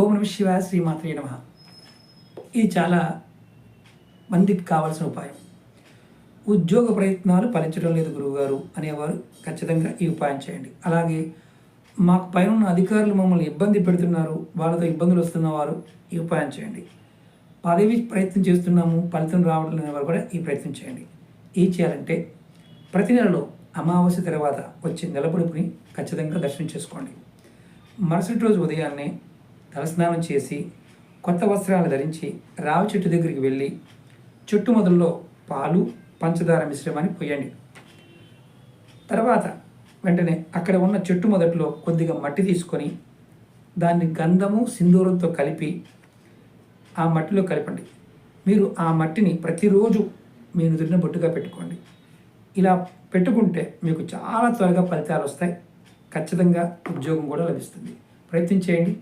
ఓం నమ శివ శ్రీమాత్రే నమ. ఇది చాలా మందికి కావాల్సిన ఉపాయం. ఉద్యోగ ప్రయత్నాలు ఫలించడం లేదు గురువుగారు అనేవారు ఖచ్చితంగా ఈ ఉపాయం చేయండి. అలాగే మాకు పైన ఉన్న అధికారులు మమ్మల్ని ఇబ్బంది పెడుతున్నారు వాళ్ళతో ఇబ్బందులు వస్తున్నవారు ఈ ఉపాయం చేయండి. పదవి ప్రయత్నం చేస్తున్నాము ఫలితం రావడం లేని వారు కూడా ఈ ప్రయత్నం చేయండి. ఏం చేయాలంటే ప్రతి నెలలో అమావాస్య తర్వాత వచ్చే నెలపొడుపుని ఖచ్చితంగా దర్శనం చేసుకోండి. మరుసటి రోజు ఉదయాన్నే తలస్నానం చేసి కొత్త వస్త్రాలు ధరించి రావి చెట్టు దగ్గరికి వెళ్ళి చెట్టు మొదల్లో పాలు పంచదార మిశ్రమాన్ని పోయండి. తర్వాత వెంటనే అక్కడ ఉన్న చెట్టు మొదట్లో కొద్దిగా మట్టి తీసుకొని దాన్ని గంధము సింధూరంతో కలిపి ఆ మట్టిలో కలపండి. మీరు ఆ మట్టిని ప్రతిరోజు మీ నుదుటిన బొట్టుగా పెట్టుకోండి. ఇలా పెట్టుకుంటే మీకు చాలా త్వరగా ఫలితాలు వస్తాయి. ఖచ్చితంగా ఉద్యోగం కూడా లభిస్తుంది. ప్రయత్నం చేయండి.